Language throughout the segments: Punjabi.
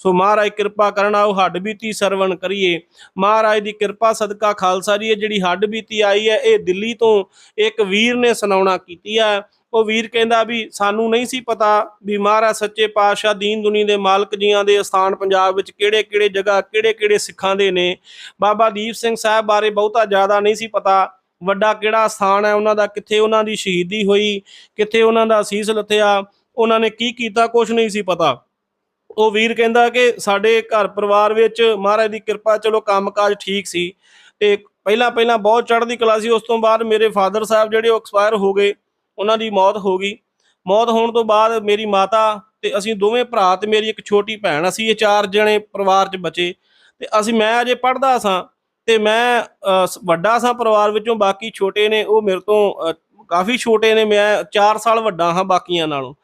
ਸੋ ਮਹਾਰਾਜ ਕਿਰਪਾ ਕਰਨ ਆਓ, ਹੱਡ ਬੀਤੀ ਸਰਵਣ ਕਰੀਏ। ਮਹਾਰਾਜ ਦੀ ਕਿਰਪਾ ਸਦਕਾ ਖਾਲਸਾ ਜੀ ਇਹ ਜਿਹੜੀ ਹੱਡ ਬੀਤੀ ਆਈ ਹੈ, ਇਹ ਦਿੱਲੀ ਤੋਂ ਇੱਕ ਵੀਰ ਨੇ ਸੁਣਾਉਣਾ ਕੀਤੀ ਹੈ। ਉਹ ਵੀਰ ਕਹਿੰਦਾ ਵੀ ਸਾਨੂੰ ਨਹੀਂ ਸੀ ਪਤਾ ਵੀ ਮਹਾਰਾਜ ਸੱਚੇ ਪਾਤਸ਼ਾਹ ਦੀਨ ਦੁਨੀ ਦੇ ਮਾਲਕ ਜੀਆਂ ਦੇ ਸਥਾਨ ਪੰਜਾਬ ਵਿੱਚ ਕਿਹੜੇ ਕਿਹੜੇ ਜਗ੍ਹਾ ਕਿਹੜੇ ਕਿਹੜੇ ਸਿੱਖਾਂ ਦੇ ਨੇ। ਬਾਬਾ ਦੀਪ ਸਿੰਘ ਸਾਹਿਬ ਬਾਰੇ ਬਹੁਤਾ ਜ਼ਿਆਦਾ ਨਹੀਂ ਸੀ ਪਤਾ। ਵੱਡਾ ਕਿਹੜਾ ਸਥਾਨ ਹੈ, ਉਹਨਾਂ ਦਾ, ਕਿੱਥੇ ਉਹਨਾਂ ਦੀ ਸ਼ਹੀਦੀ ਹੋਈ, ਕਿੱਥੇ ਉਹਨਾਂ ਦਾ ਅਸੀਸ ਲੱਥਿਆ, ਉਹਨਾਂ ਨੇ ਕੀ ਕੀਤਾ ਕੁਝ ਨਹੀਂ ਸੀ ਪਤਾ। ਉਹ ਵੀਰ ਕਹਿੰਦਾ ਕਿ ਸਾਡੇ ਘਰ ਪਰਿਵਾਰ ਵਿੱਚ ਮਹਾਰਾਜ ਦੀ ਕਿਰਪਾ, ਚਲੋ ਕੰਮਕਾਜ ਠੀਕ ਸੀ ਤੇ ਪਹਿਲਾਂ ਪਹਿਲਾਂ ਬਹੁਤ ਚੜ੍ਹਦੀ ਕਲਾ ਸੀ। ਉਸ ਤੋਂ ਬਾਅਦ ਮੇਰੇ ਫਾਦਰ ਸਾਹਿਬ ਜਿਹੜੇ ਉਹ ਐਕਸਪਾਇਰ ਹੋ ਗਏ, ਉਹਨਾਂ ਦੀ ਮੌਤ ਹੋ ਗਈ। ਮੌਤ ਹੋਣ ਤੋਂ ਬਾਅਦ ਮੇਰੀ ਮਾਤਾ ਤੇ ਅਸੀਂ ਦੋਵੇਂ ਭਰਾ ਤੇ ਮੇਰੀ ਇੱਕ ਛੋਟੀ ਭੈਣ, ਅਸੀਂ ਇਹ ਚਾਰ ਜਣੇ ਪਰਿਵਾਰ 'ਚ ਬਚੇ ਤੇ ਅਸੀਂ, ਮੈਂ ਅਜੇ ਪੜ੍ਹਦਾ ਸਾਂ ਤੇ ਮੈਂ ਵੱਡਾ ਸਾਂ ਪਰਿਵਾਰ ਵਿੱਚੋਂ, ਬਾਕੀ ਛੋਟੇ ਨੇ, ਉਹ ਮੇਰੇ ਤੋਂ ਕਾਫੀ ਛੋਟੇ ਨੇ, ਮੈਂ 4 ਸਾਲ ਵੱਡਾ ਹਾਂ ਬਾਕੀਆਂ ਨਾਲੋਂ।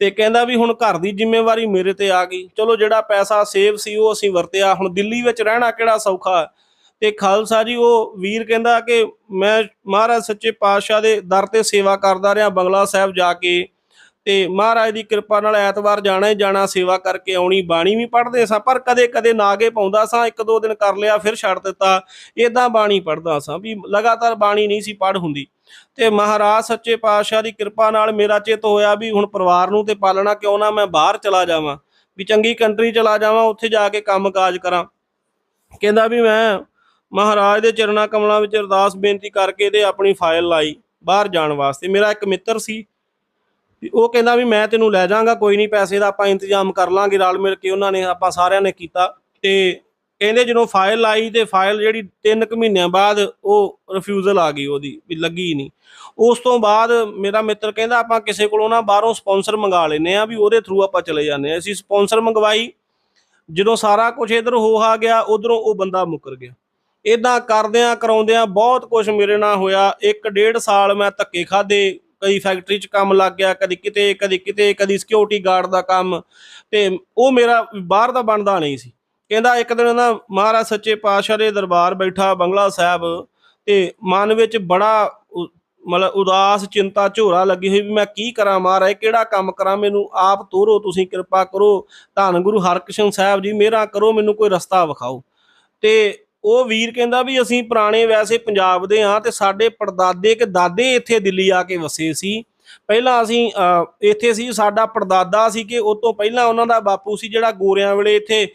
ਤੇ ਕਹਿੰਦਾ ਵੀ ਹੁਣ ਘਰ ਦੀ ਜ਼ਿੰਮੇਵਾਰੀ ਮੇਰੇ ਤੇ ਆ ਗਈ। ਚਲੋ ਜਿਹੜਾ ਪੈਸਾ ਸੇਵ ਸੀ ਉਹ ਅਸੀਂ ਵਰਤਿਆ। ਹੁਣ ਦਿੱਲੀ ਵਿੱਚ ਰਹਿਣਾ ਕਿਹੜਾ ਸੌਖਾ? ਤੇ ਖਾਲਸਾ ਜੀ, ਉਹ ਵੀਰ ਕਹਿੰਦਾ ਕਿ ਮੈਂ ਮਹਾਰਾਜ ਸੱਚੇ ਪਾਤਸ਼ਾਹ ਦੇ ਦਰ ਤੇ ਸੇਵਾ ਕਰਦਾ ਰਿਹਾ, ਬੰਗਲਾ ਸਾਹਿਬ ਜਾ ਕੇ। ਤੇ ਮਹਾਰਾਜ ਦੀ ਕਿਰਪਾ ਨਾਲ ਐਤਵਾਰ ਜਾਣਾ ਹੀ ਜਾਣਾ, ਸੇਵਾ ਕਰਕੇ ਆਉਣੀ, ਬਾਣੀ ਵੀ ਪੜ੍ਹਦੇ ਸਾਂ, ਪਰ ਕਦੇ ਕਦੇ ਨਾਗੇ ਪਾਉਂਦਾ ਸਾਂ, ਇੱਕ ਦੋ ਦਿਨ ਕਰ ਲਿਆ, ਫਿਰ ਛੱਡ ਦਿੱਤਾ ਇਦਾਂ ਬਾਣੀ ਪੜ੍ਹਦਾ ਸਾਂ, ਵੀ ਲਗਾਤਾਰ ਬਾਣੀ ਨਹੀਂ ਸੀ ਪੜ੍ਹ ਹੁੰਦੀ। ਤੇ ਮਹਾਰਾਜ ਸੱਚੇ ਪਾਤਸ਼ਾਹ ਦੀ ਕਿਰਪਾ ਨਾਲ ਮੇਰਾ ਚਿੱਤ ਹੋਇਆ ਵੀ ਹੁਣ ਪਰਿਵਾਰ ਨੂੰ ਤੇ ਪਾਲਣਾ ਕਿਉਂ ਨਾ, ਮੈਂ ਬਾਹਰ ਚਲਾ ਜਾਵਾਂ, ਵੀ ਚੰਗੀ ਕੰਟਰੀ ਚਲਾ ਜਾਵਾਂ, ਉੱਥੇ ਜਾ ਕੇ ਕੰਮਕਾਜ ਕਰਾਂ। ਕਹਿੰਦਾ ਵੀ ਮੈਂ ਮਹਾਰਾਜ ਦੇ ਚਰਨਾਂ ਕਮਲਾਂ ਵਿੱਚ ਅਰਦਾਸ ਬੇਨਤੀ ਕਰਕੇ ਤੇ ਆਪਣੀ ਫਾਈਲ ਲਾਈ, ਬਾਹਰ ਜਾਣ ਵਾਸਤੇ। ਮੇਰਾ ਇੱਕ ਮਿੱਤਰ ਸੀ ਉਹ ਕਹਿੰਦਾ ਵੀ ਮੈਂ ਤੈਨੂੰ ਲੈ ਜਾਵਾਂਗਾ, ਕੋਈ ਨਹੀਂ ਪੈਸੇ ਦਾ ਆਪਾਂ ਇੰਤਜ਼ਾਮ ਕਰ ਲਾਂਗੇ ਰਲ ਮਿਲ ਕੇ ਉਹਨਾਂ ਨੇ, ਆਪਾਂ ਸਾਰਿਆਂ ਨੇ ਕੀਤਾ। ਤੇ ਕਹਿੰਦੇ ਜਦੋਂ ਫਾਈਲ ਆਈ ਤੇ ਫਾਈਲ ਜਿਹੜੀ 3 ਕੁ ਮਹੀਨਿਆਂ ਬਾਅਦ ਉਹ ਰਿਫਿਊਜ਼ਲ ਆ ਗਈ ਉਹਦੀ, ਵੀ ਲੱਗੀ ਨਹੀਂ। ਉਸ ਤੋਂ ਬਾਅਦ ਮੇਰਾ ਮਿੱਤਰ ਕਹਿੰਦਾ ਆਪਾਂ ਕਿਸੇ ਕੋਲੋਂ ਨਾ ਬਾਹਰੋਂ ਸਪਾਂਸਰ ਮੰਗਾ ਲੈਨੇ ਆ ਵੀ ਉਹਦੇ ਥਰੂ ਆਪਾਂ ਚਲੇ ਜਾਂਦੇ ਆ ਅਸੀਂ ਸਪਾਂਸਰ ਮੰਗਵਾਈ, ਜਦੋਂ ਸਾਰਾ ਕੁਝ ਇਧਰ ਹੋ ਆ ਗਿਆ, ਉਧਰੋਂ ਉਹ ਬੰਦਾ ਮੁੱਕਰ ਗਿਆ। ਇਦਾਂ ਕਰਦਿਆਂ ਕਰਾਉਂਦਿਆਂ ਬਹੁਤ ਕੁਝ ਮੇਰੇ ਨਾਲ ਹੋਇਆ। ਇੱਕ ਡੇਢ ਸਾਲ ਮੈਂ ਧੱਕੇ ਖਾਦੇ ਕਦੀ ਫੈਕਟਰੀ 'ਚ ਕੰਮ ਲੱਗ ਗਿਆ, ਕਦੀ ਕਿਤੇ ਕਦੀ ਕਿਤੇ, ਕਦੀ ਸਿਕਿਉਰਿਟੀ ਗਾਰਡ ਦਾ ਕੰਮ ਤੇ ਉਹ ਮੇਰਾ ਬਾਹਰ ਦਾ ਬਣਦਾ ਨਹੀਂ ਸੀ। ਕਹਿੰਦਾ ਇੱਕ ਦਿਨ ਨਾ ਮਹਾਰਾਜ ਸੱਚੇ ਪਾਤਸ਼ਾਹ ਦੇ ਦਰਬਾਰ ਬੈਠਾ ਬੰਗਲਾ ਸਾਹਿਬ ਤੇ ਮਨ ਵਿੱਚ ਬੜਾ ਮਤਲਬ ਉਦਾਸ ਚਿੰਤਾ ਝੋਰਾ ਲੱਗੀ ਹੋਈ ਵੀ ਮੈਂ ਕੀ ਕਰਾਂ ਮਹਾਰਾਜ, ਕਿਹੜਾ ਕੰਮ ਕਰਾਂ? ਮੈਨੂੰ ਆਪ ਤੋਰੋ, ਤੁਸੀਂ ਕਿਰਪਾ ਕਰੋ, ਧੰਨ ਗੁਰੂ ਹਰਕ੍ਰਿਸ਼ਨ ਸਾਹਿਬ ਜੀ, ਮੇਰਾ ਕਰੋ, ਮੈਨੂੰ ਕੋਈ ਰਸਤਾ ਵਿਖਾਓ। ਤੇ ਉਹ ਵੀਰ ਕਹਿੰਦਾ ਵੀ ਅਸੀਂ ਪੁਰਾਣੇ ਵੈਸੇ ਪੰਜਾਬ ਦੇ ਹਾਂ ਤੇ ਸਾਡੇ ਪੜਦਾਦੇ ਕਿ ਦਾਦੇ ਇੱਥੇ ਦਿੱਲੀ ਆ ਕੇ ਵਸੇ ਸੀ। ਪਹਿਲਾਂ ਅਸੀਂ ਇੱਥੇ ਸੀ, ਸਾਡਾ ਪੜਦਾਦਾ ਸੀ ਕਿ ਉਹ ਤੋਂ ਪਹਿਲਾਂ ਉਹਨਾਂ ਦਾ ਬਾਪੂ ਸੀ ਜਿਹੜਾ ਗੋਰਿਆਂ ਵੇਲੇ ਇੱਥੇ,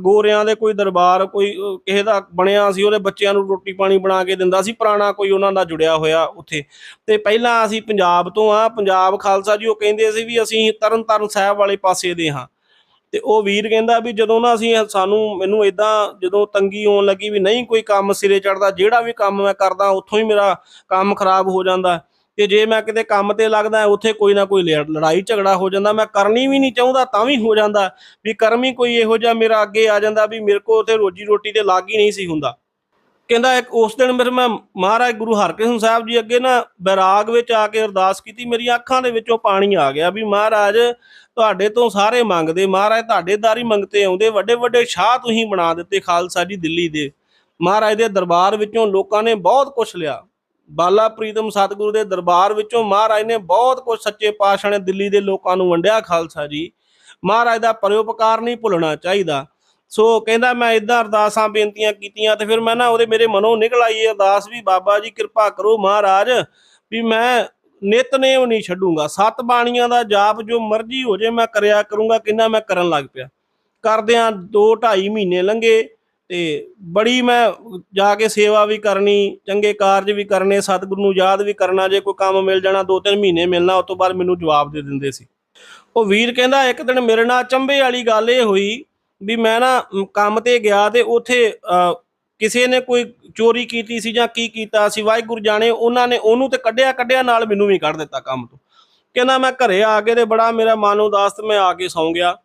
ਗੋਰਿਆਂ ਦੇ ਕੋਈ ਦਰਬਾਰ, ਕੋਈ ਕਿਸੇ ਦਾ ਬਣਿਆ ਸੀ, ਉਹਦੇ ਬੱਚਿਆਂ ਨੂੰ ਰੋਟੀ ਪਾਣੀ ਬਣਾ ਕੇ ਦਿੰਦਾ ਸੀ, ਪੁਰਾਣਾ ਕੋਈ ਉਹਨਾਂ ਦਾ ਜੁੜਿਆ ਹੋਇਆ ਉੱਥੇ। ਤੇ ਪਹਿਲਾਂ ਅਸੀਂ ਪੰਜਾਬ ਤੋਂ ਆ ਪੰਜਾਬ ਖਾਲਸਾ ਜੀ ਉਹ ਕਹਿੰਦੇ ਸੀ ਵੀ ਅਸੀਂ ਤਰਨ ਤਾਰਨ ਸਾਹਿਬ ਵਾਲੇ ਪਾਸੇ ਦੇ ਹਾਂ। ਤੇ ਉਹ ਵੀਰ ਕਹਿੰਦਾ ਵੀ ਜਦੋਂ ਨਾ ਅਸੀਂ ਸਾਨੂੰ ਮੈਨੂੰ ਇਦਾਂ ਜਦੋਂ ਤੰਗੀ ਆਉਣ ਲੱਗੀ ਵੀ ਨਹੀਂ ਕੋਈ ਕੰਮ ਸਿਰੇ ਚੜਦਾ, ਜਿਹੜਾ ਵੀ ਕੰਮ ਮੈਂ ਕਰਦਾ ਉੱਥੋਂ ਹੀ ਮੇਰਾ ਕੰਮ ਖਰਾਬ ਹੋ ਜਾਂਦਾ। ਤੇ ਜੇ ਮੈਂ ਕਿਤੇ ਕੰਮ ਤੇ ਲੱਗਦਾ, ਉੱਥੇ ਕੋਈ ਨਾ ਕੋਈ ਲੜ- ਲੜਾਈ ਝਗੜਾ ਹੋ ਜਾਂਦਾ, ਮੈਂ ਕਰਨੀ ਵੀ ਨਹੀਂ ਚਾਹੁੰਦਾ ਤਾਂ ਵੀ ਹੋ ਜਾਂਦਾ। ਵੀ ਕਰਮ ਹੀ ਕੋਈ ਇਹੋ ਜਿਹਾ ਮੇਰਾ ਅੱਗੇ ਆ ਜਾਂਦਾ ਵੀ ਮੇਰੇ ਕੋਲ ਉੱਥੇ ਰੋਜੀ ਰੋਟੀ ਤੇ ਲੱਗ ਹੀ ਨਹੀਂ ਸੀ ਹੁੰਦਾ। ਕਹਿੰਦਾ ਇੱਕ ਉਸ ਦਿਨ ਮੇਰੇ ਮੈਂ ਮਹਾਰਾਜ ਗੁਰੂ ਹਰਕ੍ਰਿਸ਼ਨ ਸਾਹਿਬ ਜੀ ਅੱਗੇ ਨਾ ਬੈਰਾਗ ਵਿੱਚ ਆ ਕੇ ਅਰਦਾਸ ਕੀਤੀ, ਮੇਰੀਆਂ ਅੱਖਾਂ ਦੇ ਵਿੱਚੋਂ ਪਾਣੀ ਆ ਗਿਆ ਵੀ ਮਹਾਰਾਜ ਤੁਹਾਡੇ ਤੋਂ ਸਾਰੇ ਮੰਗਦੇ, ਮਹਾਰਾਜ ਤੁਹਾਡੇ ਦਾਰੀ ਮੰਗਤੇ ਆਉਂਦੇ ਵੱਡੇ ਵੱਡੇ ਸ਼ਾਹ ਤੁਸੀਂ ਬਣਾ ਦਿੱਤੇ ਖਾਲਸਾ ਜੀ ਦਿੱਲੀ ਦੇ। ਮਹਾਰਾਜ ਦੇ ਦਰਬਾਰ ਵਿੱਚੋਂ ਲੋਕਾਂ ਨੇ ਬਹੁਤ ਕੁਝ ਲਿਆ। ਬਾਲਾ ਪ੍ਰੀਤਮ ਸਤਿਗੁਰੂ ਦੇ ਦਰਬਾਰ ਵਿੱਚੋਂ ਮਹਾਰਾਜ ਨੇ ਬਹੁਤ ਕੁਝ ਸੱਚੇ ਪਾਤਸ਼ਾਹ ਨੇ ਦਿੱਲੀ ਦੇ ਲੋਕਾਂ ਨੂੰ ਵੰਡਿਆ ਖਾਲਸਾ ਜੀ। ਮਹਾਰਾਜ ਦਾ ਪਰਉਪਕਾਰ ਨਹੀਂ ਭੁੱਲਣਾ ਚਾਹੀਦਾ। ਸੋ ਕਹਿੰਦਾ, ਮੈਂ ਇਦਾਂ ਅਰਦਾਸਾਂ ਬੇਨਤੀਆਂ ਕੀਤੀਆਂ ਤੇ ਫਿਰ ਮੈਂ ਨਾ ਉਹਦੇ ਮੇਰੇ ਮਨੋਂ ਨਿਕਲ ਆਈ ਇਹ ਅਰਦਾਸ ਵੀ, ਬਾਬਾ ਜੀ, ਕਿਰਪਾ ਕਰੋ ਮਹਾਰਾਜ ਵੀ ਮੈਂ ਨਿਤਨੇਮ ਨਹੀਂ ਛੱਡੂੰਗਾ। ਸੱਤ ਬਾਣੀਆਂ ਦਾ ਜਾਪ ਜੋ ਮਰਜ਼ੀ ਹੋ ਜੇ, ਮੈਂ ਕਰਿਆ ਕਰੂੰਗਾ, ਕਿੰਨਾ ਮੈਂ ਕਰਨ ਲੱਗ ਪਿਆ। ਕਰਦਿਆਂ 2 2.5 ਮਹੀਨੇ ਲੰਘੇ ਤੇ ਬੜੀ ਮੈਂ ਜਾ ਕੇ ਸੇਵਾ ਵੀ ਕਰਨੀ, ਚੰਗੇ ਕਾਰਜ ਵੀ ਕਰਨੇ, ਸਤਿਗੁਰੂ ਨੂੰ ਯਾਦ ਵੀ ਕਰਨਾ, ਜੇ ਕੋਈ ਕੰਮ ਮਿਲ ਜਾਣਾ 2-3 ਮਹੀਨੇ ਮਿਲਣਾ, ਉਸ ਤੋਂ ਬਾਅਦ ਮੈਨੂੰ ਜਵਾਬ ਦੇ ਦਿੰਦੇ ਸੀ। ਉਹ ਵੀਰ ਕਹਿੰਦਾ, ਇੱਕ ਦਿਨ ਮੇਰੇ ਨਾਲ ਚੰਬੇ ਵਾਲੀ ਗੱਲ ਇਹ ਹੋਈ ਵੀ ਮੈਂ ਨਾ ਕੰਮ ਤੇ ਗਿਆ ਤੇ ਉੱਥੇ ਕਿਸੇ ਨੇ ਕੋਈ ਚੋਰੀ ਕੀਤੀ ਸੀ ਜਾਂ ਕੀ ਕੀਤਾ ਸੀ, ਵਾਹਿਗੁਰੂ ਜਾਣੇ ਉਹਨਾਂ ਨੇ ਉਹਨੂੰ ਤੇ ਕੱਢਿਆ ਕੱਢਿਆ ਨਾਲ ਮੈਨੂੰ ਵੀ ਕੱਢ ਦਿੱਤਾ ਕੰਮ ਤੋਂ। ਕਹਿੰਦਾ ਮੈਂ ਘਰੇ ਆ ਕੇ ਤੇ ਬੜਾ ਮੇਰਾ ਮਨ ਉਦਾਸ ਤੇ ਮੈਂ ਆ ਕੇ ਸੌਂ ਗਿਆ।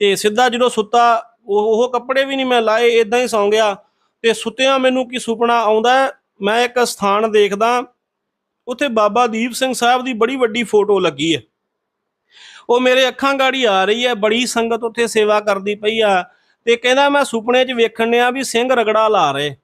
ਤੇ ਸਿੱਧਾ ਜਦੋਂ ਸੁੱਤਾ, ਉਹ ਉਹ ਕੱਪੜੇ ਵੀ ਨਹੀਂ ਮੈਂ ਲਾਏ ਇਦਾਂ ਹੀ ਸੌਂ ਗਿਆ। ਤੇ ਸੁੱਤਿਆਂ ਮੈਨੂੰ ਕੀ ਸੁਪਨਾ ਆਉਂਦਾ ਮੈਂ ਇੱਕ ਸਥਾਨ ਦੇਖਦਾ, ਉੱਥੇ ਬਾਬਾ ਦੀਪ ਸਿੰਘ ਸਾਹਿਬ ਦੀ ਬੜੀ ਵੱਡੀ ਫੋਟੋ ਲੱਗੀ ਹੈ। ਉਹ ਮੇਰੇ ਅੱਖਾਂ ਗਾੜੀ ਆ ਰਹੀ ਹੈ ਬੜੀ ਸੰਗਤ ਉੱਥੇ ਸੇਵਾ ਕਰਦੀ ਪਈ ਆ ਤੇ ਕਹਿੰਦਾ ਮੈਂ ਸੁਪਨੇ 'ਚ ਵੇਖਣ ਡਿਆ ਵੀ ਸਿੰਘ ਰਗੜਾ ਲਾ ਰਹੇ।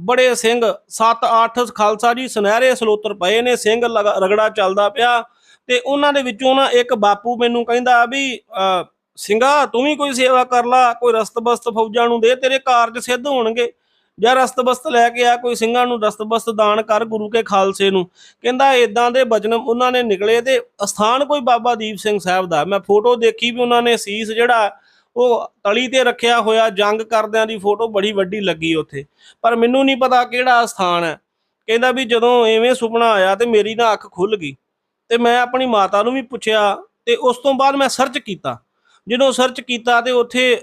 ਬੜੇ ਸਿੰਘ 7-8 ਖਾਲਸਾ ਜੀ ਸੁਨਹਿਰੇ ਸਲੋਤਰ ਪਏ ਨੇ ਸਿੰਘ ਲਗਾ- ਰਗੜਾ ਚੱਲਦਾ ਪਿਆ ਤੇ ਉਹਨਾਂ ਦੇ ਵਿੱਚੋਂ ਨਾ ਇੱਕ ਬਾਪੂ ਮੈਨੂੰ ਕਹਿੰਦਾ ਵੀ ਅਹ, ਸਿੰਘਾ ਤੂੰ ਵੀ ਕੋਈ ਸੇਵਾ ਕਰ ਲਾ ਕੋਈ ਰਸਤ ਬਸਤ ਫੌਜਾਂ ਨੂੰ ਦੇ ਤੇਰੇ ਕਾਰਜ ਸਿੱਧ ਹੋਣਗੇ। ਜਾਂ ਰਸਤਬਸਤ ਲੈ ਕੇ ਆ, ਕੋਈ ਸਿੰਘਾਂ ਨੂੰ ਰਸਤਬਸਤ ਦਾਨ ਕਰ ਗੁਰੂ ਕੇ ਖਾਲਸੇ ਨੂੰ। ਕਹਿੰਦਾ ਇਦਾਂ ਦੇ ਬਚਨ ਉਹਨਾਂ ਨੇ ਨਿਕਲੇ ਤੇ ਅਸਥਾਨ ਕੋਈ ਬਾਬਾ ਦੀਪ ਸਿੰਘ ਸਾਹਿਬ ਦਾ। ਮੈਂ ਫੋਟੋ ਦੇਖੀ ਵੀ ਉਹਨਾਂ ਨੇ ਸੀਸ ਜਿਹੜਾ, ਉਹ ਤਲੀ ਤੇ ਰੱਖਿਆ ਹੋਇਆ, ਜੰਗ ਕਰਦਿਆਂ ਦੀ ਫੋਟੋ ਬੜੀ ਵੱਡੀ ਲੱਗੀ ਉੱਥੇ। ਪਰ ਮੈਨੂੰ ਨਹੀਂ ਪਤਾ ਕਿਹੜਾ ਸਥਾਨ ਹੈ। ਕਹਿੰਦਾ ਵੀ ਜਦੋਂ ਐਵੇਂ ਸੁਪਨਾ ਆਇਆ ਤੇ ਮੇਰੀ ਨਾ ਅੱਖ ਖੁੱਲ ਗਈ। ਤੇ ਮੈਂ ਆਪਣੀ ਮਾਤਾ ਨੂੰ ਵੀ ਪੁੱਛਿਆ ਤੇ ਉਸ ਤੋਂ ਬਾਅਦ ਮੈਂ ਸਰਚ ਕੀਤਾ। ਜਦੋਂ ਸਰਚ ਕੀਤਾ ਤੇ ਉੱਥੇ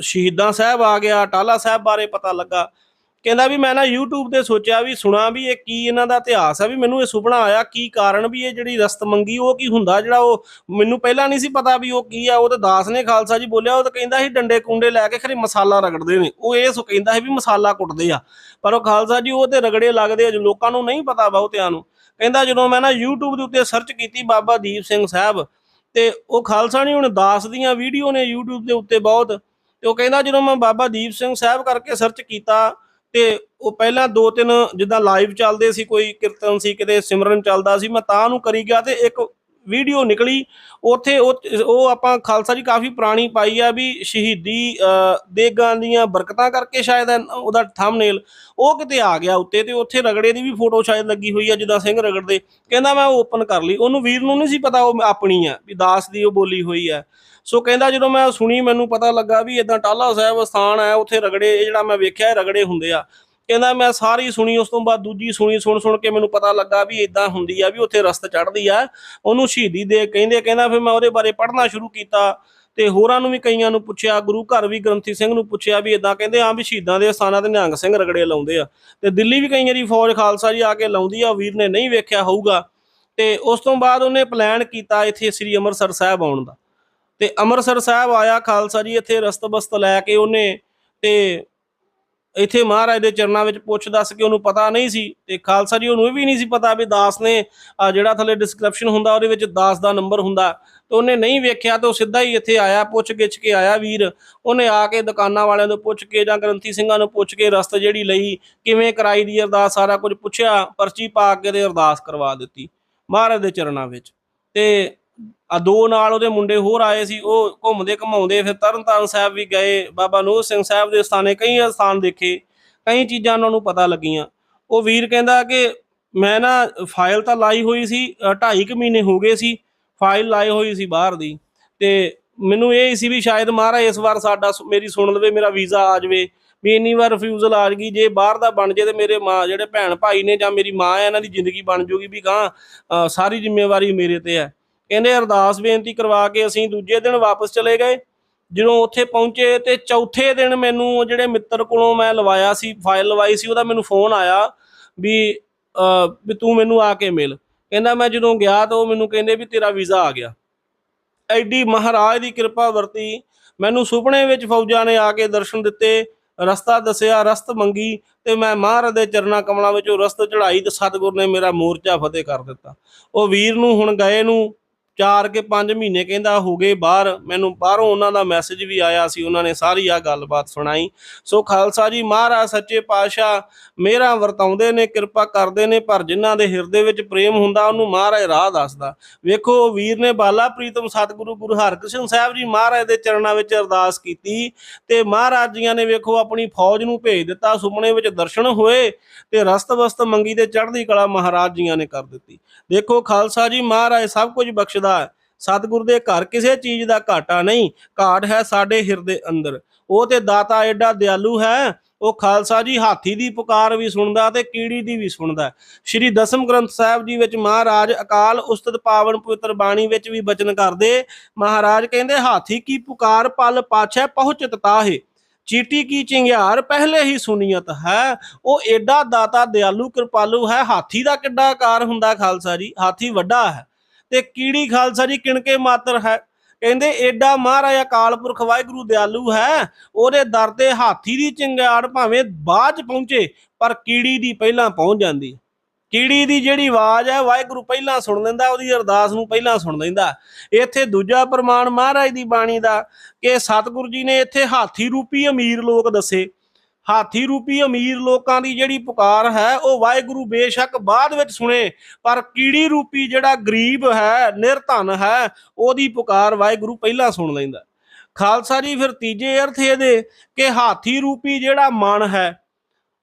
ਸ਼ਹੀਦਾਂ ਸਾਹਿਬ ਆ ਗਿਆ ਟਾਲਾ ਸਾਹਿਬ ਬਾਰੇ ਪਤਾ ਲੱਗਾ। ਕਹਿੰਦਾ ਵੀ ਮੈਂ ਨਾ YouTube ਤੇ ਸੋਚਿਆ ਵੀ ਸੁਣਾ ਵੀ ਇਹ ਕੀ ਇਹਨਾਂ ਦਾ ਇਤਿਹਾਸ ਹੈ ਵੀ ਮੈਨੂੰ ਇਹ ਸੁਪਨਾ ਆਇਆ, ਕੀ ਕਾਰਨ ਵੀ ਇਹ ਜਿਹੜੀ ਰਸਤ ਮੰਗੀ, ਉਹ ਕੀ ਹੁੰਦਾ ਜਿਹੜਾ ਉਹ ਮੈਨੂੰ ਪਹਿਲਾਂ ਨਹੀਂ ਸੀ ਪਤਾ ਵੀ ਉਹ ਕੀ ਆ, ਉਹ ਤਾਂ ਦਾਸ ਨੇ ਖਾਲਸਾ ਜੀ ਬੋਲਿਆ, ਉਹ ਤਾਂ ਕਹਿੰਦਾ ਸੀ ਡੰਡੇ ਕੁੰਡੇ ਲੈ ਕੇ ਖਰੇ ਮਸਾਲਾ ਰਗੜਦੇ ਨੇ। ਉਹ ਇਹ ਸੋ ਕਹਿੰਦਾ ਸੀ ਵੀ ਮਸਾਲਾ ਕੁੱਟਦੇ ਆ। ਪਰ ਉਹ ਖਾਲਸਾ ਜੀ ਉਹ ਤੇ ਰਗੜੇ ਲੱਗਦੇ ਆ ਜੋ ਲੋਕਾਂ ਨੂੰ ਨਹੀਂ ਪਤਾ ਬਹੁਤਿਆਂ ਨੂੰ। ਕਹਿੰਦਾ ਜਦੋਂ ਮੈਂ ਨਾ YouTube ਦੇ ਉੱਤੇ ਸਰਚ ਕੀਤੀ ਬਾਬਾ ਦੀਪ ਸਿੰਘ ਸਾਹਿਬ, ਤੇ ਉਹ ਖਾਲਸਾ ਨਹੀਂ ਹੁਣ ਦਾਸ ਦੀਆਂ ਵੀਡੀਓ ਨੇ YouTube ਦੇ ਉੱਤੇ ਬਹੁਤ। ਤੇ ਉਹ ਕਹਿੰਦਾ ਜਦੋਂ ਮੈਂ ਬਾਬਾ ਦੀਪ ਸਿੰਘ ਸਾਹਿਬ ਕਰਕੇ ਸਰਚ ਕੀਤਾ ਤੇ ਉਹ ਪਹਿਲਾਂ ਦੋ ਤਿੰਨ ਜਿੱਦਾਂ ਲਾਈਵ ਚੱਲਦੇ ਸੀ, ਕੋਈ ਕੀਰਤਨ ਸੀ, ਕਿਤੇ ਸਿਮਰਨ ਚੱਲਦਾ ਸੀ, ਮੈਂ ਤਾਂ ਨੂੰ ਕਰੀ ਗਿਆ ਤੇ ਇੱਕ ਵੀਡੀਓ ਨਿਕਲੀ, ਉੱਥੇ ਉਹ ਆਪਾਂ ਖਾਲਸਾ ਜੀ ਕਾਫੀ ਪੁਰਾਣੀ ਪਾਈ ਆ ਵੀ ਸ਼ਹੀਦੀ ਦੇਗਾਂ ਦੀਆਂ ਬਰਕਤਾਂ ਕਰਕੇ ਸ਼ਾਇਦ ਉਹਦਾ ਥੰਬਨੇਲ ਉਹ ਕਿਤੇ ਆ ਗਿਆ ਉੱਤੇ ਤੇ ਉੱਥੇ ਰਗੜੇ ਦੀ ਵੀ ਫੋਟੋ ਸ਼ਾਇਦ ਲੱਗੀ ਹੋਈ ਆ ਜਿੱਦਾਂ ਸਿੰਘ ਰਗੜਦੇ ਕਹਿੰਦਾ ਮੈਂ ਉਹ ਓਪਨ ਕਰ ਲਈ। ਉਹਨੂੰ ਵੀਰ ਨੂੰ ਨਹੀਂ ਸੀ ਪਤਾ ਉਹ ਆਪਣੀ ਆ, ਵੀ ਦਾਸ ਦੀ ਉਹ ਬੋਲੀ ਹੋਈ ਆ। ਸੋ ਕਹਿੰਦਾ ਜਦੋਂ ਮੈਂ ਸੁਣੀ, ਮੈਨੂੰ ਪਤਾ ਲੱਗਾ ਵੀ ਇਦਾਂ ਟਾਲਾ ਸਾਹਿਬ ਸਥਾਨ ਹੈ ਉੱਥੇ ਰਗੜੇ, ਇਹ ਜਿਹੜਾ ਮੈਂ ਵੇਖਿਆ ਰਗੜੇ ਹੁੰਦੇ ਆ। ਕਹਿੰਦਾ ਮੈਂ ਸਾਰੀ ਸੁਣੀ, ਉਸ ਤੋਂ ਬਾਅਦ ਦੂਜੀ ਸੁਣੀ, ਸੁਣ ਸੁਣ ਕੇ ਮੈਨੂੰ ਪਤਾ ਲੱਗਾ ਵੀ ਇਦਾਂ ਹੁੰਦੀ ਆ, ਵੀ ਉੱਥੇ ਰਸਤ ਚੜ੍ਹਦੀ ਆ। ਉਹਨੂੰ ਸ਼ਹੀਦੀ ਦੇ ਕਹਿੰਦੇ, ਕਹਿੰਦਾ ਫਿਰ ਮੈਂ ਉਹਦੇ ਬਾਰੇ ਪੜ੍ਹਨਾ ਸ਼ੁਰੂ ਕੀਤਾ ਤੇ ਹੋਰਾਂ ਨੂੰ ਵੀ ਕਈਆਂ ਨੂੰ ਪੁੱਛਿਆ, ਗੁਰੂ ਘਰ ਵੀ ਗ੍ਰੰਥੀ ਸਿੰਘ ਨੂੰ ਪੁੱਛਿਆ ਵੀ ਇਦਾਂ ਕਹਿੰਦੇ ਆ ਵੀ ਸ਼ਹੀਦਾਂ ਦੇ ਸਥਾਨਾਂ ਤੇ ਨਿਹੰਗ ਸਿੰਘ ਰਗੜੇ ਲਾਉਂਦੇ ਆ। ਤੇ ਦਿੱਲੀ ਵੀ ਕਈਆਂ ਦੀ ਫੌਜ ਖਾਲਸਾ ਜੀ ਆ ਕੇ ਲਾਉਂਦੀ ਆ ਵੀਰ ਨੇ ਨਹੀਂ ਵੇਖਿਆ ਹੋਊਗਾ। ਤੇ ਉਸ ਤੋਂ ਬਾਅਦ ਉਹਨੇ ਪਲਾਨ ਕੀਤਾ ਇੱਥੇ ਸ੍ਰੀ ਅੰਮ੍ਰਿਤਸਰ ਸਾਹਿਬ ਆਉਣ ਦਾ। ਤੇ ਅੰਮ੍ਰਿਤਸਰ ਸਾਹਿਬ ਆਇਆ, ਖਾਲਸਾ ਜੀ ਇੱਥੇ ਰਸਤ ਬਸਤ ਲੈ ਕੇ ਉਹਨੇ ਤੇ ਇੱਥੇ ਮਹਾਰਾਜ ਦੇ ਚਰਨਾਂ ਵਿੱਚ ਪੁੱਛ ਦੱਸ ਕੇ ਉਹਨੂੰ ਪਤਾ ਨਹੀਂ ਸੀ ਤੇ ਖਾਲਸਾ ਜੀ ਉਹਨੂੰ ਇਹ ਵੀ ਨਹੀਂ ਸੀ ਪਤਾ ਵੀ ਦਾਸ ਨੇ ਜਿਹੜਾ ਥੱਲੇ ਡਿਸਕ੍ਰਿਪਸ਼ਨ ਹੁੰਦਾ ਉਹਦੇ ਵਿੱਚ ਦਾਸ ਦਾ ਨੰਬਰ ਹੁੰਦਾ। ਤੇ ਉਹਨੇ ਨਹੀਂ ਵੇਖਿਆ ਤੇ ਉਹ ਸਿੱਧਾ ਹੀ ਇੱਥੇ ਆਇਆ ਪੁੱਛ ਗਿੱਛ ਕੇ ਆਇਆ ਵੀਰ। ਉਹਨੇ ਆ ਕੇ ਦੁਕਾਨਾਂ ਵਾਲਿਆਂ ਤੋਂ ਪੁੱਛ ਕੇ ਜਾਂ ਗ੍ਰੰਥੀ ਸਿੰਘਾਂ ਨੂੰ ਪੁੱਛ ਕੇ ਰਸਤ ਜਿਹੜੀ ਲਈ, ਕਿਵੇਂ ਕਰਾਈ ਦੀ ਅਰਦਾਸ, ਸਾਰਾ ਕੁਝ ਪੁੱਛਿਆ, ਪਰਚੀ ਪਾ ਕੇ ਤੇ ਅਰਦਾਸ ਕਰਵਾ ਦਿੱਤੀ ਮਹਾਰਾਜ ਦੇ ਚਰਨਾਂ ਵਿੱਚ। ਤੇ ਆ ਦੋ ਨਾਲ ਉਹਦੇ ਮੁੰਡੇ ਹੋਰ ਆਏ ਸੀ ਉਹ ਘੁੰਮਦੇ ਘਮਾਉਂਦੇ ਫਿਰ ਤਰਨਤਾਰਨ ਸਾਹਿਬ ਵੀ ਗਏ ਬਾਬਾ ਨੂਰ ਸਿੰਘ ਸਾਹਿਬ ਦੇ ਸਥਾਨੇ ਕਈ ਸਥਾਨ ਦੇਖੇ ਕਈ ਚੀਜ਼ਾਂ ਉਹਨਾਂ ਨੂੰ ਪਤਾ ਲੱਗੀਆਂ। ਉਹ ਵੀਰ ਕਹਿੰਦਾ ਕਿ ਮੈਂ ਨਾ ਫਾਈਲ ਤਾਂ ਲਾਈ ਹੋਈ ਸੀ ਅ, ਢਾਈ ਕੁ ਮਹੀਨੇ ਹੋ ਗਏ ਸੀ ਫਾਈਲ ਲਾਈ ਹੋਈ ਸੀ ਬਾਹਰ ਦੀ ਤੇ ਮੈਨੂੰ ਇਹ ਸੀ ਵੀ ਸ਼ਾਇਦ ਮਹਾਰਾਜ ਇਸ ਵਾਰ ਸਾਡਾ ਸੁ- ਮੇਰੀ ਸੁਣ ਲਵੇ ਮੇਰਾ ਵੀਜ਼ਾ ਆ ਜਾਵੇ ਵੀ ਇੰਨੀ ਵਾਰ ਰਿਫਿਊਜ਼ਲ ਆ ਗਈ ਜੇ ਬਾਹਰ ਦਾ ਬਣ ਜੇ ਤੇ ਮੇਰੇ ਮਾਂ ਜਿਹੜੇ ਭੈਣ ਭਾਈ ਨੇ ਜਾਂ ਮੇਰੀ ਮਾਂ ਹੈ ਇਹਨਾਂ ਦੀ ਜ਼ਿੰਦਗੀ ਬਣ ਜੂਗੀ ਵੀ ਗਾਂ ਸਾਰੀ ਜ਼ਿੰਮੇਵਾਰੀ ਮੇਰੇ ਤੇ ਹੈ। ਕਹਿੰਦੇ ਅਰਦਾਸ ਬੇਨਤੀ ਕਰਵਾ ਕੇ ਅਸੀਂ ਦੂਜੇ ਦਿਨ ਵਾਪਸ ਚਲੇ ਗਏ। ਜਦੋਂ ਉੱਥੇ ਪਹੁੰਚੇ ਤੇ ਚੌਥੇ ਦਿਨ ਮੈਨੂੰ ਜਿਹੜੇ ਮਿੱਤਰ ਕੋਲੋਂ ਮੈਂ ਲਵਾਇਆ ਸੀ ਫਾਈਲ ਲਵਾਈ ਸੀ ਉਹਦਾ ਮੈਨੂੰ ਫੋਨ ਆਇਆ ਵੀ ਅਹ, ਵੀ ਤੂੰ ਮੈਨੂੰ ਆ ਕੇ ਮਿਲ। ਕਹਿੰਦਾ ਮੈਂ ਜਦੋਂ ਗਿਆ ਤਾਂ ਉਹ ਮੈਨੂੰ ਕਹਿੰਦੇ ਵੀ ਤੇਰਾ ਵੀਜ਼ਾ ਆ ਗਿਆ। ਐਡੀ ਮਹਾਰਾਜ ਦੀ ਕਿਰਪਾ ਵਰਤੀ। ਮੈਨੂੰ ਸੁਪਨੇ ਵਿੱਚ ਫੌਜਾਂ ਨੇ ਆ ਕੇ ਦਰਸ਼ਨ ਦਿੱਤੇ ਰਸਤਾ ਦੱਸਿਆ ਰਸਤ ਮੰਗੀ ਤੇ ਮੈਂ ਮਹਾਰਾਜ ਦੇ ਚਰਨਾ ਕਮਲਾਂ ਵਿੱਚ ਉਹ ਰਸਤ ਚੜਾਈ ਤੇ ਸਤਿਗੁਰ ਨੇ ਮੇਰਾ ਮੋਰਚਾ ਫਤਿਹ ਕਰ ਦਿੱਤਾ। ਉਹ ਵੀਰ ਨੂੰ ਹੁਣ ਗਏ ਨੂੰ 4 ਕੇ 5 ਮਹੀਨੇ ਕਹਿੰਦਾ ਹੋ ਗਏ ਬਾਹਰ, ਮੈਨੂੰ ਬਾਹਰੋਂ ਉਹਨਾਂ ਦਾ ਮੈਸੇਜ ਵੀ ਆਇਆ ਸੀ, ਉਹਨਾਂ ਨੇ ਸਾਰੀ ਆ ਗੱਲਬਾਤ ਸੁਣਾਈ। ਸੋ ਖਾਲਸਾ ਜੀ ਮਹਾਰਾਜ, ਸੱਚੇ ਪਾਤਸ਼ਾਹ ਮੇਰਾ ਵਰਤਾਉਂਦੇ ਨੇ, ਕਿਰਪਾ ਕਰਦੇ ਨੇ, ਪਰ ਜਿਨ੍ਹਾਂ ਦੇ ਹਿਰਦੇ ਵਿੱਚ ਪ੍ਰੇਮ ਹੁੰਦਾ, ਉਹਨੂੰ ਮਹਾਰਾਜ ਰਾਹ ਦੱਸਦਾ। ਵੇਖੋ ਵੀਰ ਨੇ ਬਾਲਾ ਪ੍ਰੀਤਮ ਸਤਿਗੁਰੂ ਗੁਰੂ ਹਰਕ੍ਰਿਸ਼ਨ ਸਾਹਿਬ ਜੀ ਮਹਾਰਾਜ ਦੇ ਚਰਨਾਂ ਵਿੱਚ ਅਰਦਾਸ ਕੀਤੀ ਤੇ ਮਹਾਰਾਜ ਜੀਆਂ ਨੇ ਵੇਖੋ ਆਪਣੀ ਫੌਜ ਨੂੰ ਭੇਜ ਦਿੱਤਾ, ਸੁਪਨੇ ਵਿੱਚ ਦਰਸ਼ਨ ਹੋਏ ਤੇ ਰਸਤ ਵਸਤ ਮੰਗੀ ਤੇ ਚੜ੍ਹਦੀ ਕਲਾ ਮਹਾਰਾਜ ਜੀਆਂ ਨੇ ਕਰ ਦਿੱਤੀ। ਦੇਖੋ ਖਾਲਸਾ ਜੀ ਮਹਾਰਾਜ ਸਭ ਕੁਝ ਬਖਸ਼ਦਾ ਹੈ ਸਤਿਗੁਰ ਦੇ ਘਰ ਕਿਸੇ ਚੀਜ਼ ਦਾ ਘਾਟਾ ਨਹੀਂ, ਘਾਟ ਹੈ ਸਾਡੇ ਹਿਰਦੇ ਅੰਦਰ। ਉਹ ਤੇ ਦਾਤਾ ਐਡਾ ਦਿਆਲੂ ਹੈ, ਉਹ ਖਾਲਸਾ ਜੀ ਹਾਥੀ ਦੀ ਪੁਕਾਰ ਵੀ ਸੁਣਦਾ ਤੇ ਕੀੜੀ ਦੀ ਵੀ ਸੁਣਦਾ। ਸ਼੍ਰੀ ਦਸਮ ਗ੍ਰੰਥ ਸਾਹਿਬ ਜੀ ਵਿੱਚ ਮਹਾਰਾਜ ਅਕਾਲ ਉਸਤਤ ਪਾਵਨ ਪਵਿੱਤਰ ਬਾਣੀ ਵਿੱਚ ਵੀ ਬਚਨ ਕਰਦੇ, ਮਹਾਰਾਜ ਕਹਿੰਦੇ, ਹਾਥੀ ਕੀ ਪੁਕਾਰ ਪਲ ਪਾਛੈ ਪਹੁੰਚਤ ਤਾਹੇ। ਚੀਟੀ ਕੀ ਚਿੰਗਿਆਰ ਪਹਿਲੇ ਹੀ ਸੁਨੀਅਤ ਹੈ। ਉਹ ਏਡਾ ਦਾਤਾ ਦਿਆਲੂ ਕਿਰਪਾਲੂ ਹੈ। ਹਾਥੀ ਦਾ ਕਿੱਡਾ ਆਕਾਰ ਹੁੰਦਾ ਖਾਲਸਾ ਜੀ। ਹਾਥੀ ਵੱਡਾ ਹੈ। ਤੇ ਕੀੜੀ ਖਾਲਸਾ ਜੀ ਕਿਣਕੇ ਮਾਤਰ ਹੈ। ਕਹਿੰਦੇ, ਏਡਾ ਮਹਾਰਾਜਾ ਅਕਾਲ ਪੁਰਖ ਵਾਹਿਗੁਰੂ ਦਿਆਲੂ ਹੈ। ਉਹਦੇ ਦਰ ਤੇ ਹਾਥੀ ਦੀ ਚਿੰਗਾੜ ਭਾਵੇਂ ਬਾਅਦ ਚ ਪਹੁੰਚੇ, ਪਰ ਕੀੜੀ ਦੀ ਪਹਿਲਾਂ ਪਹੁੰਚ ਜਾਂਦੀ। ਕੀੜੀ ਦੀ ਜਿਹੜੀ ਆਵਾਜ਼ ਹੈ, ਵਾਹਿਗੁਰੂ ਪਹਿਲਾਂ ਸੁਣ ਲੈਂਦਾ, ਉਹਦੀ ਅਰਦਾਸ ਨੂੰ ਪਹਿਲਾਂ ਸੁਣ ਲੈਂਦਾ। ਇੱਥੇ ਦੂਜਾ ਪ੍ਰਮਾਣ ਮਹਾਰਾਜ ਦੀ ਬਾਣੀ ਦਾ ਕਿ ਸਤਿਗੁਰੂ ਜੀ ਨੇ ਇੱਥੇ ਹਾਥੀ ਰੂਪੀ ਅਮੀਰ ਲੋਕ ਦੱਸੇ। ਹਾਥੀ ਰੂਪੀ ਅਮੀਰ ਲੋਕਾਂ ਦੀ ਜਿਹੜੀ ਪੁਕਾਰ ਹੈ, ਉਹ ਵਾਹਿਗੁਰੂ ਬੇਸ਼ੱਕ ਬਾਅਦ ਵਿੱਚ ਸੁਣੇ, ਪਰ ਕੀੜੀ ਰੂਪੀ ਜਿਹੜਾ ਗਰੀਬ ਹੈ, ਨਿਰਧਨ ਹੈ, ਉਹਦੀ ਪੁਕਾਰ ਵਾਹਿਗੁਰੂ ਪਹਿਲਾਂ ਸੁਣ ਲੈਂਦਾ। ਖਾਲਸਾ ਜੀ, ਫਿਰ ਤੀਜੇ ਅਰਥ ਇਹਦੇ ਕਿ ਹਾਥੀ ਰੂਪੀ ਜਿਹੜਾ ਮਨ ਹੈ,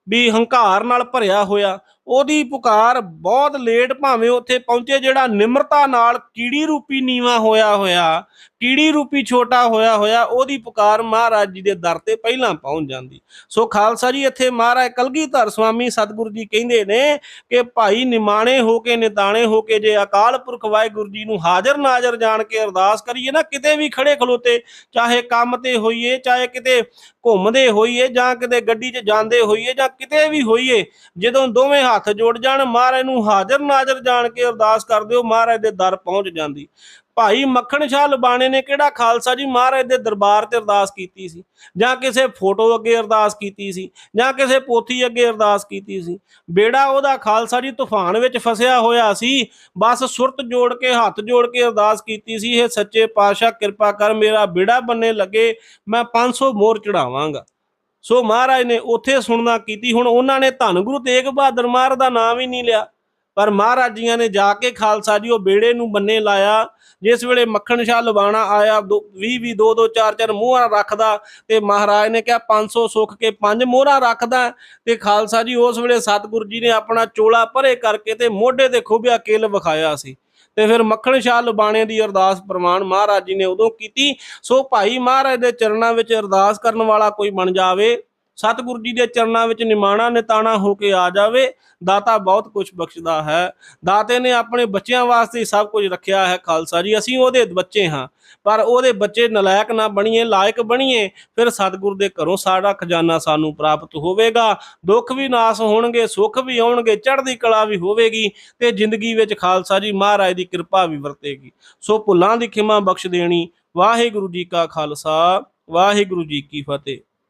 ਵੀ ਹੰਕਾਰ ਨਾਲ ਭਰਿਆ ਹੋਇਆ ਉਹਦੀ ਪੁਕਾਰ ਬਹੁਤ ਲੇਟ ਭਾਵੇਂ ਉੱਥੇ ਪਹੁੰਚੇ, ਜਿਹੜਾ ਨਿਮਰਤਾ ਨਾਲ ਕੀੜੀ ਰੂਪੀ ਨੀਵਾ ਹੋਇਆ ਹੋਇਆ, ਕੀੜੀ ਰੂਪੀ ਛੋਟਾ ਹੋਇਆ ਹੋਇਆ, ਉਹਦੀ ਪੁਕਾਰ ਮਹਾਰਾਜ ਜੀ ਦੇ ਦਰ ਤੇ ਪਹਿਲਾਂ ਪਹੁੰਚ ਜਾਂਦੀ। ਸੋ ਖਾਲਸਾ ਜੀ, ਇੱਥੇ ਮਹਾਰਾਜ ਕਲਗੀਧਰ ਸਵਾਮੀ ਸਤਿਗੁਰੂ ਜੀ ਕਹਿੰਦੇ ਨੇ ਕਿ ਭਾਈ ਨਿਮਾਣੇ ਹੋ ਕੇ, ਨਿਦਾਣੇ ਹੋ ਕੇ ਜੇ ਅਕਾਲ ਪੁਰਖ ਵਾਹਿਗੁਰੂ ਜੀ ਨੂੰ ਹਾਜ਼ਰ ਨਾਜ਼ਰ ਜਾਣ ਕੇ ਅਰਦਾਸ ਕਰੀਏ ਨਾ, ਕਿਤੇ ਵੀ ਖੜੇ ਖਲੋਤੇ, ਚਾਹੇ ਕੰਮ ਤੇ ਹੋਈਏ, ਚਾਹੇ ਕਿਤੇ ਘੁੰਮਦੇ ਹੋਈਏ ਜਾਂ ਕਿਤੇ ਗੱਡੀ 'ਚ ਜਾਂਦੇ ਹੋਈਏ ਜਾਂ ਕਿਤੇ ਵੀ ਹੋਈਏ, ਜਦੋਂ ਦੋਵੇਂ ਹੱਥ ਜੋੜ ਜਾਣ, ਮਹਾਰਾਜ ਨੂੰ ਹਾਜ਼ਰ ਨਾਜ਼ਰ ਜਾਣ ਕੇ ਅਰਦਾਸ ਕਰ ਦਿਓ, ਮਹਾਰਾਜ ਦੇ ਦਰ ਪਹੁੰਚ ਜਾਂਦੀ। ਭਾਈ ਮੱਖਣ ਸ਼ਾਹ ਲਬਾਣੇ ਨੇ ਕਿਹੜਾ ਖਾਲਸਾ ਜੀ ਮਹਾਰਾਜ ਦੇ ਦਰਬਾਰ ਤੇ ਅਰਦਾਸ ਕੀਤੀ ਸੀ? ਜਾਂ ਕਿਸੇ ਫੋਟੋ ਅੱਗੇ ਅਰਦਾਸ ਕੀਤੀ ਸੀ? ਜਾਂ ਕਿਸੇ ਪੋਥੀ ਅੱਗੇ ਅਰਦਾਸ ਕੀਤੀ ਸੀ? ਬੇੜਾ ਉਹਦਾ ਖਾਲਸਾ ਜੀ ਤੂਫਾਨ ਵਿੱਚ ਫਸਿਆ ਹੋਇਆ ਸੀ, ਬਸ ਸੁਰਤ ਜੋੜ ਕੇ, ਹੱਥ ਜੋੜ ਕੇ ਅਰਦਾਸ ਕੀਤੀ ਸੀ ਇਹ ਸੱਚੇ ਪਾਤਸ਼ਾਹ, ਕਿਰਪਾ ਕਰ ਮੇਰਾ ਬੇੜਾ ਬੰਨੇ ਲੱਗੇ, ਮੈਂ 500 ਮੋਰ ਚੜਾਵਾਂਗਾ ਸੋ ਮਹਾਰਾਜ ਨੇ ਉੱਥੇ ਸੁਣਨਾ ਕੀਤੀ, ਹੁਣ ਉਹਨਾਂ ਨੇ ਧੰਨ ਗੁਰੂ ਤੇਗ ਬਹਾਦਰ ਮਹਾਰਾਜ ਦਾ ਨਾਮ ਹੀ ਨਹੀਂ ਲਿਆ। ਪਰ ਮਹਾਰਾਜ ਜੀਆਂ ਨੇ ਜਾ ਕੇ ਖਾਲਸਾ ਜੀ ਉਹ ਬੇੜੇ ਨੂੰ ਬੰਨੇ ਲਾਇਆ, ਜਿਸ ਵੇਲੇ ਮੱਖਣ ਸ਼ਾਹ ਲਵਾਣਾ ਆਇਆ 20 20 2 2 4 4 ਮੋਹਰਾਂ ਰੱਖਦਾ ਤੇ ਮਹਾਰਾਜ ਨੇ ਕਿਹਾ 500 ਸੁੱਖ ਕੇ ਪੰਜ ਮੋਹਰਾਂ ਰੱਖਦਾ ਤੇ ਖਾਲਸਾ ਜੀ ਉਸ ਵੇਲੇ ਸਤਿਗੁਰੂ ਜੀ ਨੇ ਆਪਣਾ ਚੋਲਾ ਭਰੇ ਕਰਕੇ ਤੇ ਮੋਢੇ ਤੇ ਖੋਬਿਆ ਕਿਲ ਵਿਖਾਇਆ ਸੀ। ਤੇ ਫਿਰ ਮੱਖਣ ਸ਼ਾਹ ਲਬਾਣੇ ਦੀ ਅਰਦਾਸ ਪ੍ਰਮਾਣ ਮਹਾਰਾਜ ਜੀ ਨੇ ਉਦੋਂ ਕੀਤੀ। ਸੋ ਭਾਈ ਮਹਾਰਾਜ ਦੇ ਚਰਨਾਂ ਵਿੱਚ ਅਰਦਾਸ ਕਰਨ ਵਾਲਾ ਕੋਈ ਬਣ ਜਾਵੇ ਸਤਿਗੁਰੂ ਜੀ ਦੇ ਚਰਨਾਂ ਵਿੱਚ ਨਿਮਾਣਾ ਨਿਤਾਣਾ ਹੋ ਕੇ ਆ ਜਾਵੇ, ਦਾਤਾ ਬਹੁਤ ਕੁਝ ਬਖਸ਼ਦਾ ਹੈ। ਦਾਤੇ ਨੇ ਆਪਣੇ ਬੱਚਿਆਂ ਵਾਸਤੇ ਸਭ ਕੁਝ ਰੱਖਿਆ ਹੈ ਖਾਲਸਾ ਜੀ, ਅਸੀਂ ਉਹਦੇ ਬੱਚੇ ਹਾਂ, ਪਰ ਉਹਦੇ ਬੱਚੇ ਨਲਾਇਕ ਨਾ ਬਣੀਏ, ਲਾਇਕ ਬਣੀਏ, ਫਿਰ ਸਤਿਗੁਰ ਦੇ ਘਰੋਂ ਸਾਡਾ ਖਜ਼ਾਨਾ ਸਾਨੂੰ ਪ੍ਰਾਪਤ ਹੋਵੇਗਾ। ਦੁੱਖ ਵੀ ਨਾਸ ਹੋਣਗੇ, ਸੁੱਖ ਵੀ ਆਉਣਗੇ, ਚੜ੍ਹਦੀ ਕਲਾ ਵੀ ਹੋਵੇਗੀ ਤੇ ਜ਼ਿੰਦਗੀ ਵਿੱਚ ਖਾਲਸਾ ਜੀ ਮਹਾਰਾਜ ਦੀ ਕਿਰਪਾ ਵੀ ਵਰਤੇਗੀ। ਸੋ ਭੁੱਲਾਂ ਦੀ ਖਿਮਾ ਬਖਸ਼ ਦੇਣੀ। ਵਾਹਿਗੁਰੂ ਜੀ ਕਾ ਖਾਲਸਾ, ਵਾਹਿਗੁਰੂ ਜੀ ਕੀ ਫਤਿਹ।